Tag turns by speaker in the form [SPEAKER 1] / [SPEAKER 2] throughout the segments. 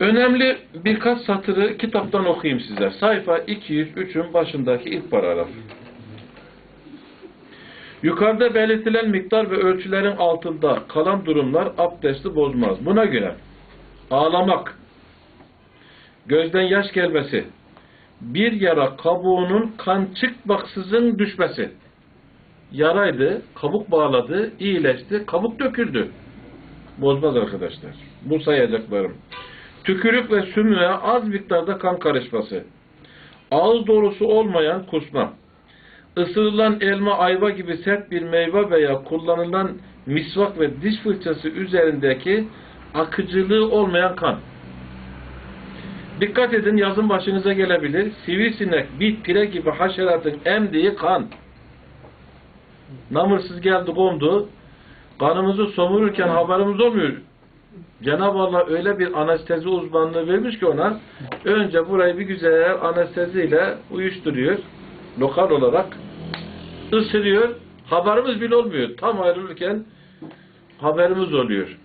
[SPEAKER 1] Önemli birkaç satırı kitaptan okuyayım size. Sayfa 203'ün başındaki ilk paragraf. Yukarıda belirtilen miktar ve ölçülerin altında kalan durumlar abdesti bozmaz. Buna göre ağlamak, gözden yaş gelmesi, bir yara kabuğunun kan çıkmaksızın düşmesi. Yaraydı, kabuk bağladı, iyileşti, kabuk döküldü. Bozmaz arkadaşlar. Bu sayacaklarım. Tükürük ve sümüğe az miktarda kan karışması. Ağız dolusu olmayan kusma. Isırılan elma, ayva gibi sert bir meyve veya kullanılan misvak ve diş fırçası üzerindeki akıcılığı olmayan kan. Dikkat edin yazın başınıza gelebilir. Sivrisinek, bit, pire gibi haşeratın emdiği kan. Namırsız geldi kondu. Kanımızı somururken haberimiz olmuyor. Cenab-ı Allah öyle bir anestezi uzmanlığı vermiş ki ona önce burayı bir güzel anesteziyle uyuşturuyor. Lokal olarak ısırıyor. Haberimiz bile olmuyor. Tam ayrılırken haberimiz oluyor.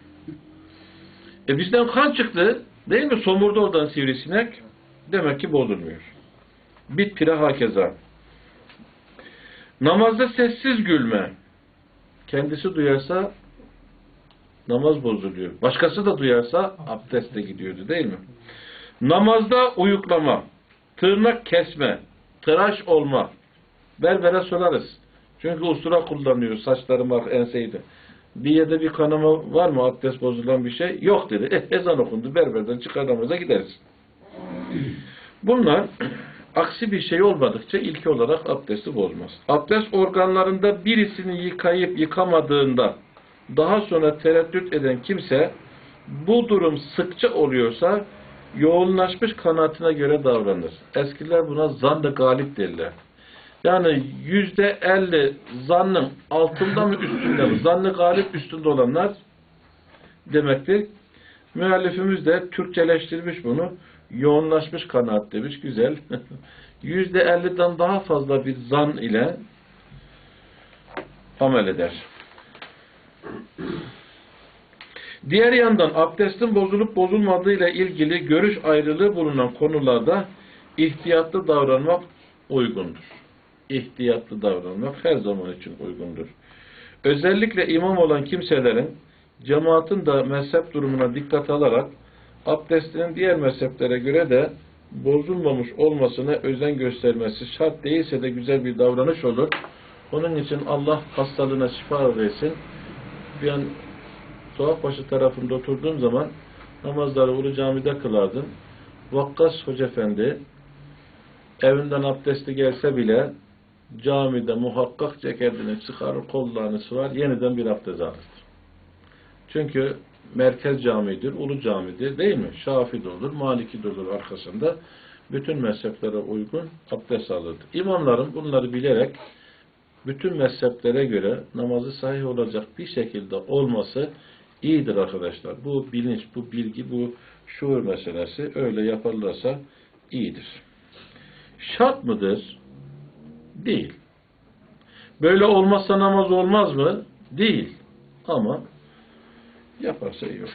[SPEAKER 1] E bizden kan çıktı. Değil mi? Somurdu oradan sivrisinek. Demek ki bozulmuyor. Bit pire hakeza. Namazda sessiz gülme. Kendisi duyarsa namaz bozuluyor. Başkası da duyarsa abdest de gidiyordu değil mi? Namazda uyuklama, tırnak kesme, tıraş olma. Berbere sorarız. Çünkü ustura kullanıyor saçları bak enseydi. Bir yerde bir kanama var mı abdest bozulan bir şey? Yok dedi. Eh, ezan okundu. Berberden çıkar namaza gideriz. Bunlar aksi bir şey olmadıkça ilki olarak abdesti bozmaz. Abdest organlarında birisini yıkayıp yıkamadığında daha sonra tereddüt eden kimse bu durum sıkça oluyorsa yoğunlaşmış kanaatine göre davranır. Eskiler buna zan-ı galip derler. Yani yüzde elli zannın altında mı üstünde mi? Zannı galip üstünde olanlar demektir. Müellifimiz de Türkçeleştirmiş bunu. Yoğunlaşmış kanaat demiş. Güzel. Yüzde elliden daha fazla bir zan ile amel eder. Diğer yandan abdestin bozulup bozulmadığı ile ilgili görüş ayrılığı bulunan konularda ihtiyatlı davranmak uygundur. İhtiyatlı davranmak her zaman için uygundur. Özellikle imam olan kimselerin cemaatin de mezhep durumuna dikkat alarak abdestinin diğer mezheplere göre de bozulmamış olmasına özen göstermesi şart değilse de güzel bir davranış olur. Onun için Allah hastalığına şifa versin. An Tuhafbaşı tarafında oturduğum zaman namazları Ulu Cami'de kılardım. Vakkas Hoca Efendi evinden abdesti gelse bile camide muhakkak ceketini çıkarır, kollarını sıvar, yeniden bir abdest alır. Çünkü merkez camidir, ulu camidir değil mi? Şafi de olur, Maliki de olur arkasında. Bütün mezheplere uygun abdest alırdı. İmamların bunları bilerek bütün mezheplere göre namazı sahih olacak bir şekilde olması iyidir arkadaşlar. Bu bilinç, bu bilgi, bu şuur meselesi öyle yaparlarsa iyidir. Şart mıdır? Değil. Böyle olmazsa namaz olmaz mı? Değil. Ama yaparsa iyi olur.